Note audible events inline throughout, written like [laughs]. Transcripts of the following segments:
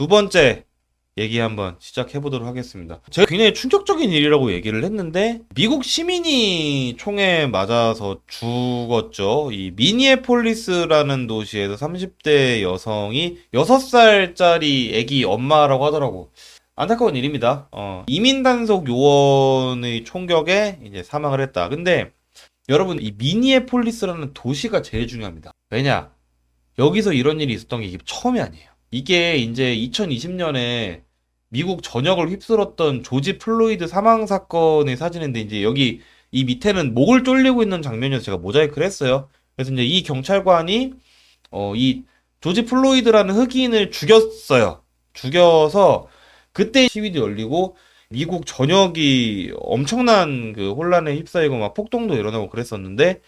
두 번째 얘기 한번 시작해 보도록 하겠습니다. 제가 굉장히 충격적인 일이라고 얘기를 했는데 미국 시민이 총에 맞아서 죽었죠. 이 미니애폴리스라는 도시에서 30대 여성이 6살짜리 아기 엄마라고 하더라고. 안타까운 일입니다. 어, 이민 단속 요원의 총격에 이제 사망을 했다. 근데 여러분 이 미니애폴리스라는 도시가 제일 중요합니다. 왜냐? 여기서 이런 일이 있었던 게 처음이 아니에요. 이게 이제 2020년에 미국 전역을 휩쓸었던 조지 플로이드 사망 사건의 사진인데 이제 여기 이 밑에는 목을 졸리고 있는 장면이어서 제가 모자이크를 했어요. 그래서 이제 이 경찰관이 어, 이 조지 플로이드라는 흑인을 죽였어요. 죽여서 그때 시위도 열리고 미국 전역이 엄청난 그 혼란에 휩싸이고 막 폭동도 일어나고 그랬었는데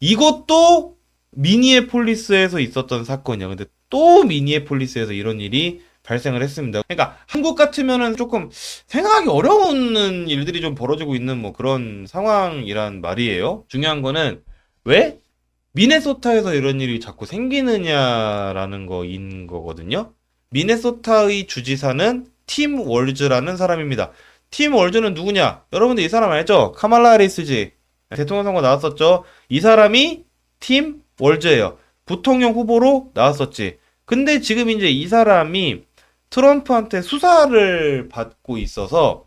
이것도 미니애폴리스에서 있었던 사건이야. 근데 또 미니애폴리스에서 이런 일이 발생을 했습니다. 그러니까 한국 같으면은 조금 생각하기 어려운 일들이 좀 벌어지고 있는 뭐 그런 상황이란 말이에요. 중요한 거는 왜 미네소타에서 이런 일이 자꾸 생기느냐라는 거인 거거든요. 미네소타의 주지사는 팀 월즈라는 사람입니다. 팀 월즈는 누구냐? 여러분들 이 사람 알죠? 카말라 하리스지. 대통령 선거 나왔었죠. 이 사람이 팀 월즈예요. 부통령 후보로 나왔었지. 근데 지금 이제 이 사람이 트럼프한테 수사를 받고 있어서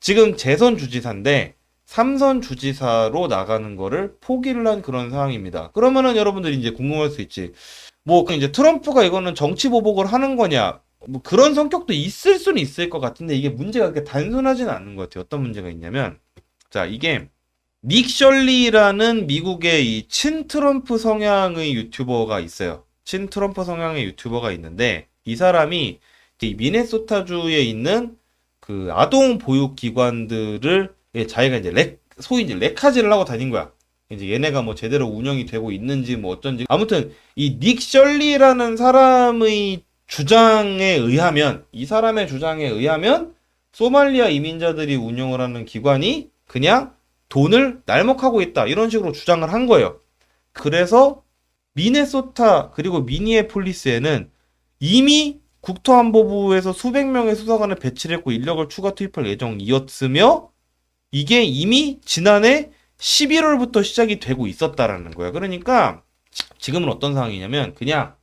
지금 재선 주지사인데 삼선 주지사로 나가는 거를 포기를 한 그런 상황입니다. 그러면은 여러분들이 이제 궁금할 수 있지. 뭐 이제 트럼프가 이거는 정치 보복을 하는 거냐? 뭐 그런 성격도 있을 수는 있을 것 같은데 이게 문제가 그렇게 단순하지는 않은 것 같아요. 어떤 문제가 있냐면 자 이게 닉 셜리라는 미국의 이 친 트럼프 성향의 유튜버가 있어요. 친트럼프 성향의 유튜버가 있는데 이 사람이 이 미네소타주에 있는 그 아동 보육 기관들을 예, 자기가 이제 렉 소위 이제 레카지를 하고 다닌 거야. 이제 얘네가 뭐 제대로 운영이 되고 있는지 뭐 어쩐지 아무튼 이 닉 셜리라는 사람의 주장에 의하면 이 사람의 주장에 의하면 소말리아 이민자들이 운영을 하는 기관이 그냥 돈을 날먹하고 있다 이런 식으로 주장을 한 거예요. 그래서 미네소타 그리고 미니애폴리스에는 이미 국토안보부에서 수백 명의 수사관을 배치를 했고 인력을 추가 투입할 예정이었으며 이게 이미 지난해 11월부터 시작이 되고 있었다라는 거야. 그러니까 지금은 어떤 상황이냐면 그냥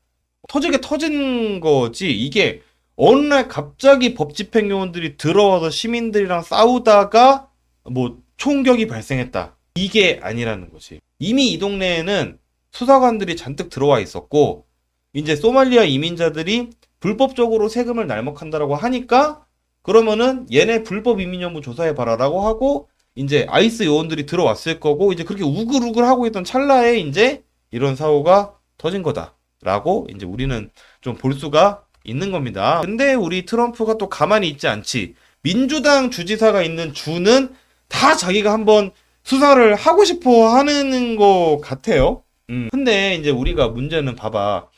터지게 터진 거지 이게 어느 날 갑자기 법 집행 요원들이 들어와서 시민들이랑 싸우다가 뭐 총격이 발생했다. 이게 아니라는 거지. 이미 이 동네에는 수사관들이 잔뜩 들어와 있었고 이제 소말리아 이민자들이 불법적으로 세금을 날먹한다라고 하니까 그러면은 얘네 불법 이민 여부 조사해 봐라라고 하고 이제 아이스 요원들이 들어왔을 거고 이제 그렇게 우글우글 하고 있던 찰나에 이제 이런 사고가 터진 거다라고 이제 우리는 좀 볼 수가 있는 겁니다. 근데 우리 트럼프가 또 가만히 있지 않지. 민주당 주지사가 있는 주는 다 자기가 한번 수사를 하고 싶어 하는 것 같아요. 음. 근데 이제 우리가 문제는 봐봐.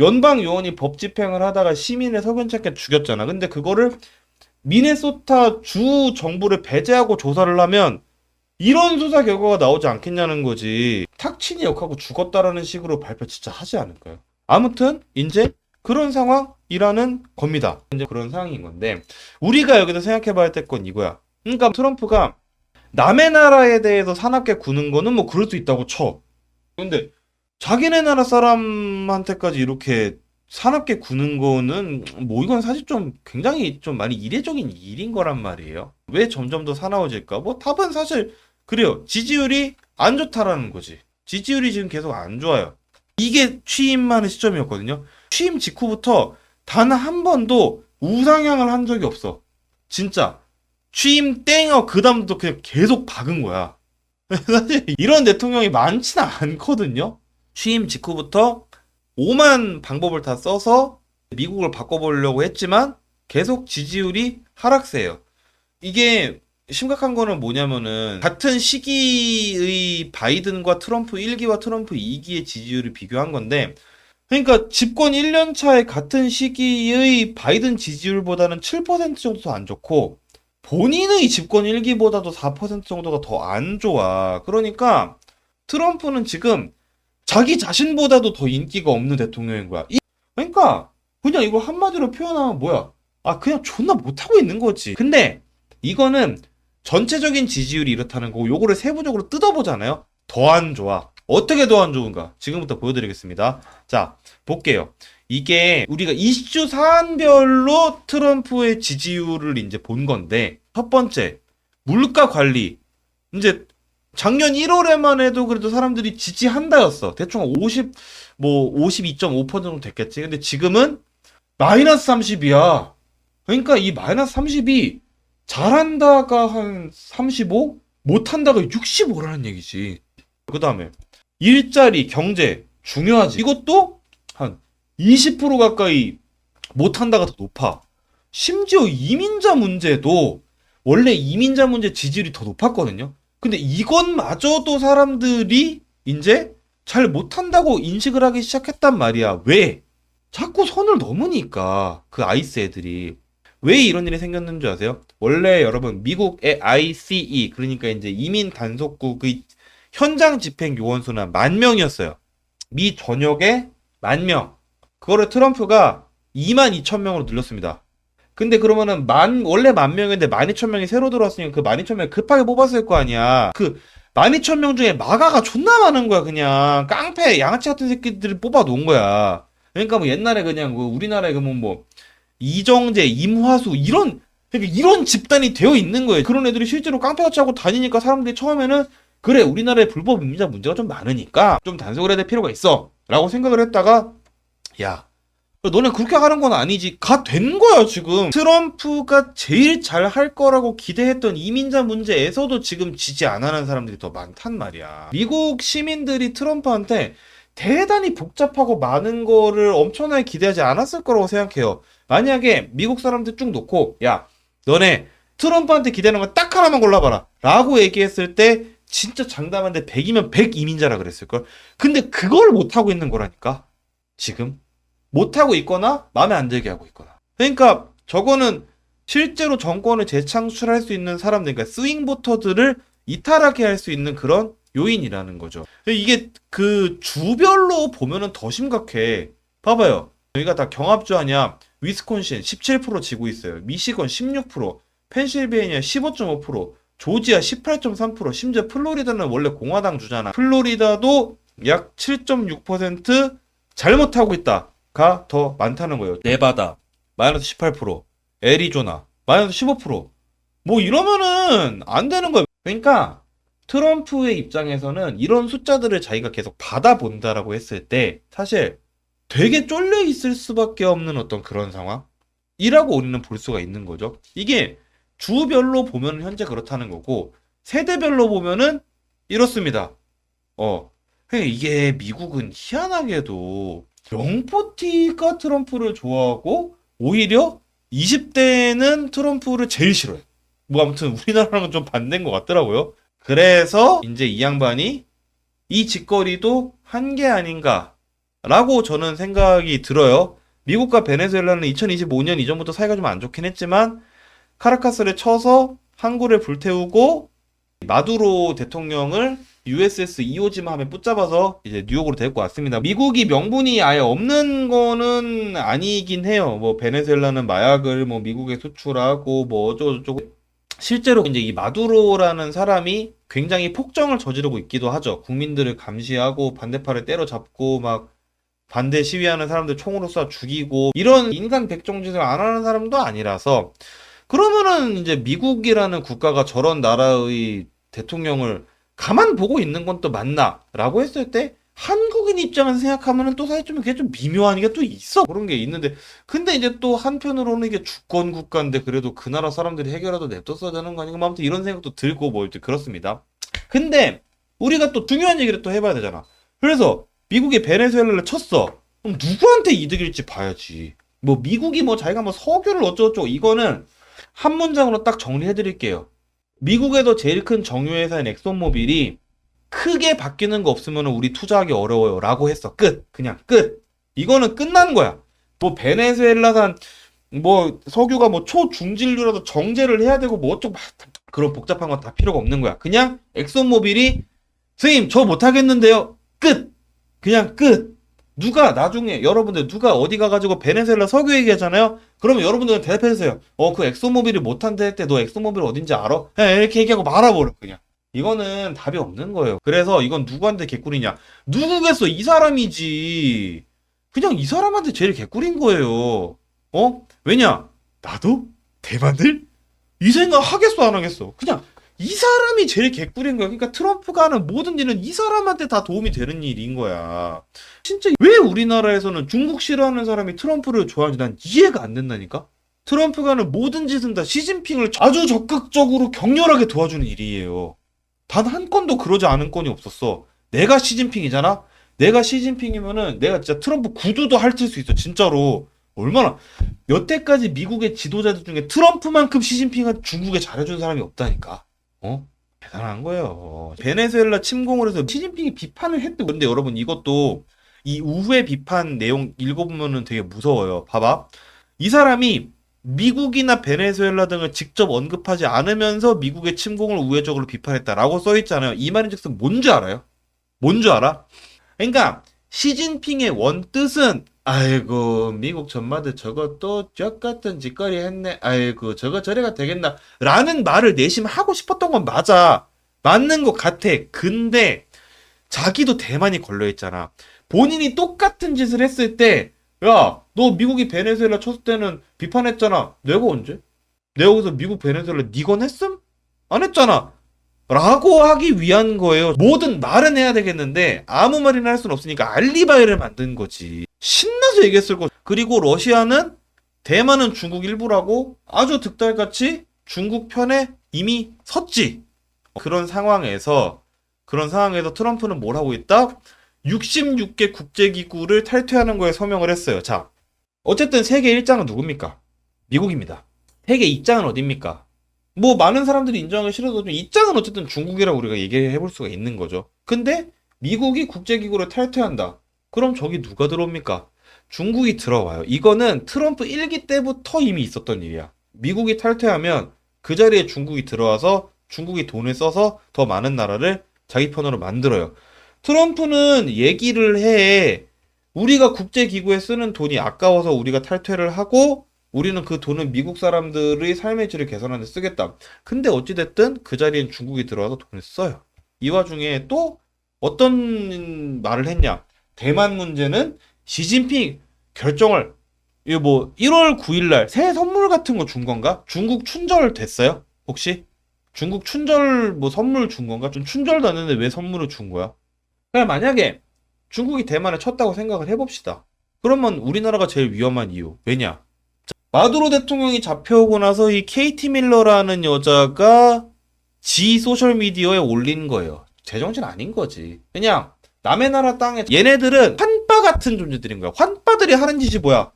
연방 요원이 법 집행을 하다가 시민을 석연찮게 죽였잖아. 근데 그거를 미네소타 주 정부를 배제하고 조사를 하면 이런 수사 결과가 나오지 않겠냐는 거지. 탁친이 역하고 죽었다라는 식으로 발표 진짜 하지 않을까요? 아무튼 이제 그런 상황이라는 겁니다. 이제 그런 상황인 건데 우리가 여기서 생각해 봐야 될 건 이거야. 그러니까 트럼프가 남의 나라에 대해서 사납게 구는 거는 뭐 그럴 수 있다고 쳐. 근데 자기네 나라 사람한테까지 이렇게 사납게 구는 거는 뭐 이건 사실 좀 굉장히 좀 많이 이례적인 일인 거란 말이에요. 왜 점점 더 사나워질까? 뭐 답은 사실 그래요. 지지율이 안 좋다라는 거지. 지지율이 지금 계속 안 좋아요. 이게 취임하는 시점이었거든요. 취임 직후부터 단 한 번도 우상향을 한 적이 없어. 진짜. 취임 땡어 그 다음부터 그냥 계속 박은 거야. 사실 이런 대통령이 많지는 않거든요. 취임 직후부터 오만 방법을 다 써서 미국을 바꿔보려고 했지만 계속 지지율이 하락세예요. 이게 심각한 거는 뭐냐면은 같은 시기의 바이든과 트럼프 1기와 트럼프 2기의 지지율을 비교한 건데 그러니까 집권 1년 차에 같은 시기의 바이든 지지율보다는 7% 정도 더 안 좋고 본인의 집권 1기보다도 4% 정도가 더 안 좋아. 그러니까 트럼프는 지금 자기 자신보다도 더 인기가 없는 대통령인 거야. 이- 그러니까 그냥 이거 한마디로 표현하면 뭐야? 아 그냥 존나 못하고 있는 거지. 근데 이거는 전체적인 지지율이 이렇다는 거고 요거를 세부적으로 뜯어보잖아요. 더 안 좋아. 어떻게 더 안 좋은가? 지금부터 보여드리겠습니다. 자, 볼게요. 이게 우리가 이슈 사안별로 트럼프의 지지율을 이제 본 건데 첫 번째 물가 관리 이제 작년 1월에만 해도 그래도 사람들이 지지한다였어. 대충 50, 뭐 52.5% 정도 됐겠지. 근데 지금은 마이너스 30이야. 그러니까 이 마이너스 30이 잘한다가 한 35, 못한다가 65라는 얘기지. 그 다음에 일자리, 경제 중요하지. 이것도 한 20% 가까이 못한다가 더 높아. 심지어 이민자 문제도 원래 이민자 문제 지지율이 더 높았거든요. 근데 이것마저도 사람들이 이제 잘 못한다고 인식을 하기 시작했단 말이야. 왜? 자꾸 선을 넘으니까 그 아이스 애들이 왜 이런 일이 생겼는 줄 아세요? 원래 여러분 미국의 ICE 그러니까 이제 이민 단속국의 현장 집행 요원 수는 만 명이었어요. 미 전역에 만 명. 그거를 트럼프가 2만 2천 명으로 늘렸습니다. 근데 그러면은 만 원래 만 명인데 만 이천 명이 새로 들어왔으니까 그만 이천 명 급하게 뽑았을 거 아니야. 그 만 이천 명 중에 마가가 존나 많은 거야 그냥 깡패 양아치 같은 새끼들을 뽑아 놓은 거야. 그러니까 뭐 옛날에 그냥 그 우리나라에 그뭐 뭐 이정재, 임화수 이런 그러니까 이런 집단이 되어 있는 거예요. 그런 애들이 실제로 깡패같이 하고 다니니까 사람들이 처음에는 그래 우리나라에 불법 이민자 문제가 좀 많으니까 좀 단속을 해야 될 필요가 있어 라고 생각을 했다가 야 너네 그렇게 하는 건 아니지. 가 된 거야, 지금. 트럼프가 제일 잘 할 거라고 기대했던 이민자 문제에서도 지금 지지 안 하는 사람들이 더 많단 말이야. 미국 시민들이 트럼프한테 대단히 복잡하고 많은 거를 엄청나게 기대하지 않았을 거라고 생각해요. 만약에 미국 사람들 쭉 놓고, 야, 너네 트럼프한테 기대하는 거 딱 하나만 골라봐라. 라고 얘기했을 때, 진짜 장담한데 100이면 100 이민자라 그랬을걸. 근데 그걸 못하고 있는 거라니까. 지금. 못하고 있거나 마음에 안 들게 하고 있거나. 그러니까 저거는 실제로 정권을 재창출할 수 있는 사람들, 그러니까 스윙 보터들을 이탈하게 할 수 있는 그런 요인이라는 거죠. 이게 그 주별로 보면은 더 심각해. 봐봐요. 여기가 다 경합주 아니야. 위스콘신 17% 지고 있어요. 미시건 16%, 펜실베이니아 15.5%, 조지아 18.3%, 심지어 플로리다는 원래 공화당 주잖아. 플로리다도 약 7.6% 잘못하고 있다. 가 더 많다는 거예요. 네바다 마이너스 18%, 애리조나 마이너스 15%. 뭐 이러면은 안 되는 거예요. 그러니까 트럼프의 입장에서는 이런 숫자들을 자기가 계속 받아본다라고 했을 때 사실 되게 쫄려 있을 수밖에 없는 어떤 그런 상황이라고 우리는 볼 수가 있는 거죠. 이게 주별로 보면 현재 그렇다는 거고 세대별로 보면은 이렇습니다. 어, 그러니까 이게 미국은 희한하게도 영포티가 트럼프를 좋아하고 오히려 20대는 트럼프를 제일 싫어해. 뭐 아무튼 우리나라랑은 좀 반대인 것 같더라고요. 그래서 이제 이 양반이 이 짓거리도 한 게 아닌가라고 저는 생각이 들어요. 미국과 베네수엘라는 2025년 이전부터 사이가 좀 안 좋긴 했지만 카라카스를 쳐서 항구를 불태우고 마두로 대통령을 USS 이오지마함에 붙잡아서 이제 뉴욕으로 데리고 왔습니다. 미국이 명분이 아예 없는 거는 아니긴 해요. 뭐 베네수엘라는 마약을 뭐 미국에 수출하고 뭐 어쩌고저쩌고 실제로 이제 이 마두로라는 사람이 굉장히 폭정을 저지르고 있기도 하죠. 국민들을 감시하고 반대파를 때려잡고 막 반대 시위하는 사람들 총으로 쏴 죽이고 이런 인간 백정짓을 안 하는 사람도 아니라서 그러면은 이제 미국이라는 국가가 저런 나라의 대통령을 가만 보고 있는 건 또 맞나? 라고 했을 때 한국인 입장에서 생각하면은 또 사실 좀 그게 좀 미묘한 게 또 있어. 그런 게 있는데 근데 이제 또 한편으로는 이게 주권 국가인데 그래도 그 나라 사람들이 해결하도 냅뒀어야 되는 거 아닌가? 뭐 아무튼 이런 생각도 들고 뭐 이제 그렇습니다. 근데 우리가 또 중요한 얘기를 또 해봐야 되잖아. 그래서 미국이 베네수엘라를 쳤어. 그럼 누구한테 이득일지 봐야지. 뭐 미국이 뭐 자기가 뭐 석유를 어쩌고저쩌고 이거는 한 문장으로 딱 정리해 드릴게요. 미국에도 제일 큰 정유회사인 엑손모빌이 크게 바뀌는 거 없으면 우리 투자하기 어려워요. 라고 했어. 끝. 그냥 끝. 이거는 끝난 거야. 뭐 베네수엘라산 뭐 석유가 뭐 초중진류라도 정제를 해야 되고 뭐 어쩌고 막 그런 복잡한 건 다 필요가 없는 거야. 그냥 엑손모빌이 선생님 저 못하겠는데요. 끝. 그냥 끝. 누가 나중에 여러분들 누가 어디 가가지고 베네수엘라 석유 얘기하잖아요. 그러면 여러분들은 대답해주세요. 어 그 엑소모빌이 못한다 했대. 너 엑소모빌 어딘지 알아? 그냥 이렇게 얘기하고 말아버려 그냥. 이거는 답이 없는 거예요. 그래서 이건 누구한테 개꿀이냐? 누구겠어? 이 사람이지. 그냥 이 사람한테 제일 개꿀인 거예요. 어? 왜냐? 나도 대만을 이 생각 하겠어 안 하겠어? 그냥 이 사람이 제일 개꿀인 거야. 그러니까 트럼프가 하는 모든 일은 이 사람한테 다 도움이 되는 일인 거야. 진짜 왜 우리나라에서는 중국 싫어하는 사람이 트럼프를 좋아하는지 난 이해가 안 된다니까? 트럼프가 하는 모든 짓은 다 시진핑을 아주 적극적으로 격렬하게 도와주는 일이에요. 단 한 건도 그러지 않은 건이 없었어. 내가 시진핑이잖아? 내가 시진핑이면은 내가 진짜 트럼프 구두도 핥을 수 있어. 진짜로. 얼마나 여태까지 미국의 지도자들 중에 트럼프만큼 시진핑은 중국에 잘해준 사람이 없다니까. 어? 대단한 거예요. 베네수엘라 침공을 해서 시진핑이 비판을 했대. 근데 여러분 이것도 이 우회 비판 내용 읽어보면은 되게 무서워요. 봐봐. 이 사람이 미국이나 베네수엘라 등을 직접 언급하지 않으면서 미국의 침공을 우회적으로 비판했다라고 써 있잖아요. 이 말인즉슨 뭔지 알아요? 뭔지 알아? 그러니까 시진핑의 원뜻은 아이고 미국 전마들 저거 또적 같은 짓거리 했네. 아이고 저거 저래가 되겠나? 라는 말을 내심 하고 싶었던 건 맞아. 맞는 것 같아. 근데 자기도 대만이 걸려 있잖아. 본인이 똑같은 짓을 했을 때, 야, 너 미국이 베네수엘라 쳤을 때는 비판했잖아. 내가 언제? 내가 여기서 미국 베네수엘라 니건 했음? 안 했잖아. 라고 하기 위한 거예요. 뭐든 말은 해야 되겠는데 아무 말이나 할 수는 없으니까 알리바이를 만든 거지. 신나서 얘기했을 거. 그리고 러시아는 대만은 중국 일부라고 아주 득달같이 중국 편에 이미 섰지. 그런 상황에서 그런 상황에서 트럼프는 뭘 하고 있다? 66개 국제기구를 탈퇴하는 거에 서명을 했어요. 자, 어쨌든 세계 1장은 누굽니까? 미국입니다. 세계 2장은 어딥니까? 뭐 많은 사람들이 인정하기 싫어도 좀 2장은 어쨌든 중국이라고 우리가 얘기해 볼 수가 있는 거죠. 근데 미국이 국제기구를 탈퇴한다. 그럼 저기 누가 들어옵니까? 중국이 들어와요. 이거는 트럼프 1기 때부터 이미 있었던 일이야. 미국이 탈퇴하면 그 자리에 중국이 들어와서 중국이 돈을 써서 더 많은 나라를 자기 편으로 만들어요. 트럼프는 얘기를 해. 우리가 국제기구에 쓰는 돈이 아까워서 우리가 탈퇴를 하고 우리는 그 돈은 미국 사람들의 삶의 질을 개선하는 데 쓰겠다. 근데 어찌됐든 그 자리엔 중국이 들어와서 돈을 써요. 이 와중에 또 어떤 말을 했냐. 대만 문제는 시진핑 결정을 이거 뭐 1월 9일 날새 선물 같은 거 준 건가? 중국 춘절 됐어요? 혹시? 중국 춘절 뭐 선물 준 건가? 좀 춘절도 안 했는데 왜 선물을 준 거야? 그냥 만약에 중국이 대만에 쳤다고 생각을 해봅시다. 그러면 우리나라가 제일 위험한 이유. 왜냐? 자, 마두로 대통령이 잡혀오고 나서 이 케이티 밀러라는 여자가 지 소셜미디어에 올린 거예요. 제정신 아닌 거지. 그냥 남의 나라 땅에 얘네들은 환빠 같은 존재들인 거야. 환빠들이 하는 짓이 뭐야?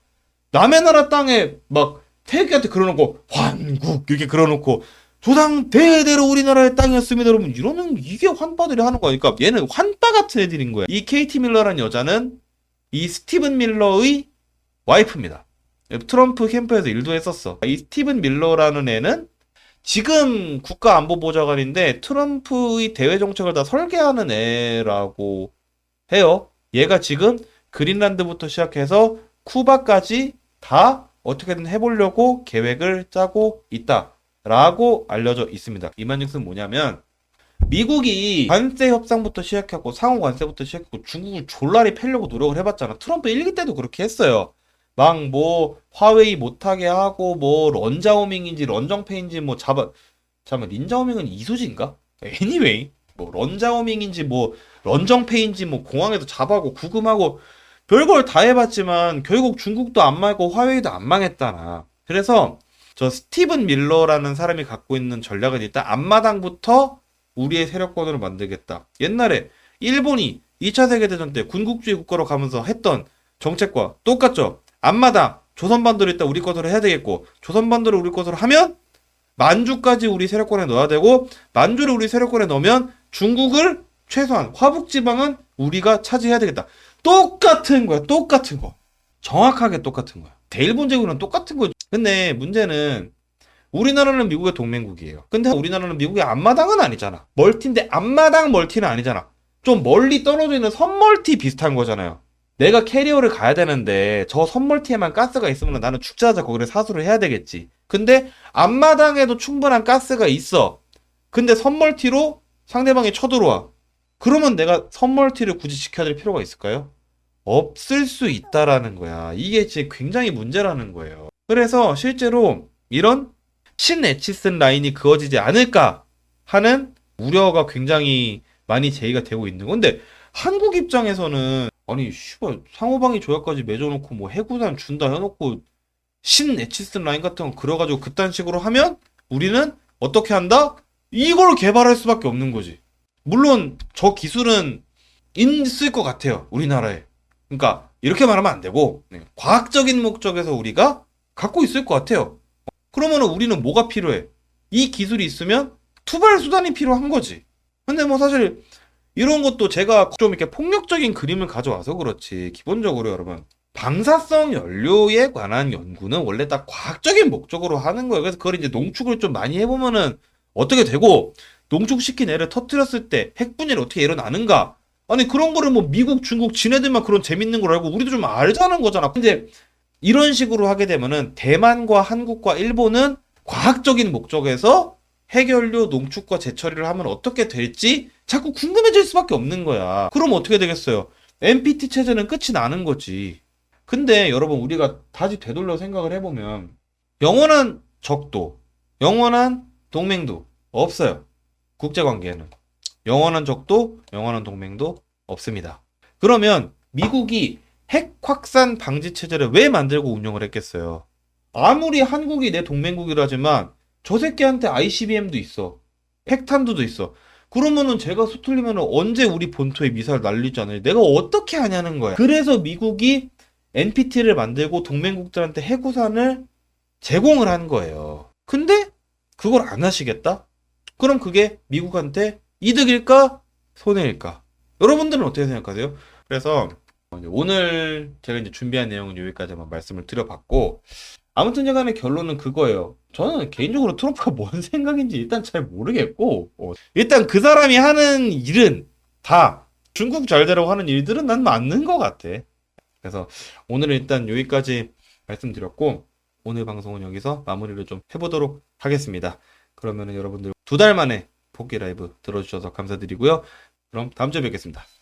남의 나라 땅에 막 태극기한테 그려놓고 환국 이렇게 그려놓고 조상 대대로 우리나라의 땅이었습니다 여러분 이러는 이게 환빠들이 하는 거니까 얘는 환빠 같은 애들인 거야 이 케이티 밀러라는 여자는 이 스티븐 밀러의 와이프입니다 트럼프 캠프에서 일도 했었어 이 스티븐 밀러라는 애는 지금 국가안보보좌관인데 트럼프의 대외 정책을 다 설계하는 애라고 해요 얘가 지금 그린란드부터 시작해서 쿠바까지 다 어떻게든 해보려고 계획을 짜고 있다. 라고 알려져 있습니다. 이만즉슨 뭐냐면 미국이 관세 협상부터 시작하고 상호 관세부터 시작하고 중국을 졸라리 패려고 노력을 해봤잖아. 트럼프 1기 때도 그렇게 했어요. 막 뭐 화웨이 못하게 하고 뭐 런자오밍인지 런정페인지 뭐 잡아 잠깐 린자오밍은 이수지인가? anyway 뭐 런자오밍인지 뭐 런정페인지 뭐 공항에도 잡아고 구금하고 별걸 다 해봤지만 결국 중국도 안 망했고 화웨이도 안 망했다나. 그래서 저 스티븐 밀러라는 사람이 갖고 있는 전략은 일단 앞마당부터 우리의 세력권으로 만들겠다. 옛날에 일본이 2차 세계대전 때 군국주의 국가로 가면서 했던 정책과 똑같죠. 앞마당 조선반도를 일단 우리 것으로 해야 되겠고 조선반도를 우리 것으로 하면 만주까지 우리 세력권에 넣어야 되고 만주를 우리 세력권에 넣으면 중국을 최소한 화북 지방은 우리가 차지해야 되겠다. 똑같은 거야. 똑같은 거. 정확하게 똑같은 거야. 대일본 제국은 똑같은 거지. 근데 문제는 우리나라는 미국의 동맹국이에요. 근데 우리나라는 미국의 앞마당은 아니잖아. 멀티인데 앞마당 멀티는 아니잖아. 좀 멀리 떨어져 있는 선멀티 비슷한 거잖아요. 내가 캐리어를 가야 되는데 저 선멀티에만 가스가 있으면 나는 죽자자 거기를 사수를 해야 되겠지. 근데 앞마당에도 충분한 가스가 있어. 근데 선멀티로 상대방이 쳐들어와. 그러면 내가 선멀티를 굳이 지켜야 될 필요가 있을까요? 없을 수 있다라는 거야. 이게 지금 굉장히 문제라는 거예요. 그래서 실제로 이런 신에치슨 라인이 그어지지 않을까 하는 우려가 굉장히 많이 제기가 되고 있는 건데 한국 입장에서는 아니 씨발 상호방위 조약까지 맺어놓고 뭐 해구단 준다 해놓고 신 에치슨 라인 같은 거 그려가지고 그딴 식으로 하면 우리는 어떻게 한다? 이걸 개발할 수밖에 없는 거지. 물론 저 기술은 있을 것 같아요. 우리나라에. 그러니까 이렇게 말하면 안 되고 네, 과학적인 목적에서 우리가 갖고 있을 것 같아요. 그러면 우리는 뭐가 필요해? 이 기술이 있으면 투발 수단이 필요한 거지. 근데 뭐 사실 이런 것도 제가 좀 이렇게 폭력적인 그림을 가져와서 그렇지. 기본적으로 여러분 방사성 연료에 관한 연구는 원래 딱 과학적인 목적으로 하는 거예요. 그래서 그걸 이제 농축을 좀 많이 해보면은 어떻게 되고 농축시킨 애를 터뜨렸을 때 핵분열이 어떻게 일어나는가? 아니 그런 거를 뭐 미국, 중국, 지네들만 그런 재밌는 걸 알고 우리도 좀 알자는 거잖아. 근데 이런 식으로 하게 되면은 대만과 한국과 일본은 과학적인 목적에서 핵연료 농축과 재처리를 하면 어떻게 될지 자꾸 궁금해질 수밖에 없는 거야. 그럼 어떻게 되겠어요? NPT 체제는 끝이 나는 거지. 근데 여러분 우리가 다시 되돌려 생각을 해보면 영원한 적도, 영원한 동맹도 없어요. 국제관계에는. 영원한 적도, 영원한 동맹도 없습니다. 그러면 미국이 핵 확산 방지 체제를 왜 만들고 운영을 했겠어요? 아무리 한국이 내 동맹국이라지만 저 새끼한테 ICBM도 있어. 핵탄두도 있어. 그러면은 제가 수틀리면은 언제 우리 본토에 미사일 날리잖아요. 내가 어떻게 하냐는 거야. 그래서 미국이 NPT를 만들고 동맹국들한테 해구산을 제공을 한 거예요. 근데 그걸 안 하시겠다? 그럼 그게 미국한테 이득일까? 손해일까? 여러분들은 어떻게 생각하세요? 그래서 오늘 제가 이제 준비한 내용은 여기까지만 말씀을 드려봤고 아무튼 간의 결론은 그거예요. 저는 개인적으로 트럼프가 뭔 [laughs] 생각인지 일단 잘 모르겠고 어, 일단 그 사람이 하는 일은 다 중국 잘 되라고 하는 일들은 난 맞는 것 같아. 그래서 오늘은 일단 여기까지 말씀드렸고 오늘 방송은 여기서 마무리를 좀 해보도록 하겠습니다. 그러면은 여러분들 두 달 만에 포기 라이브 들어주셔서 감사드리고요. 그럼 다음 주에 뵙겠습니다.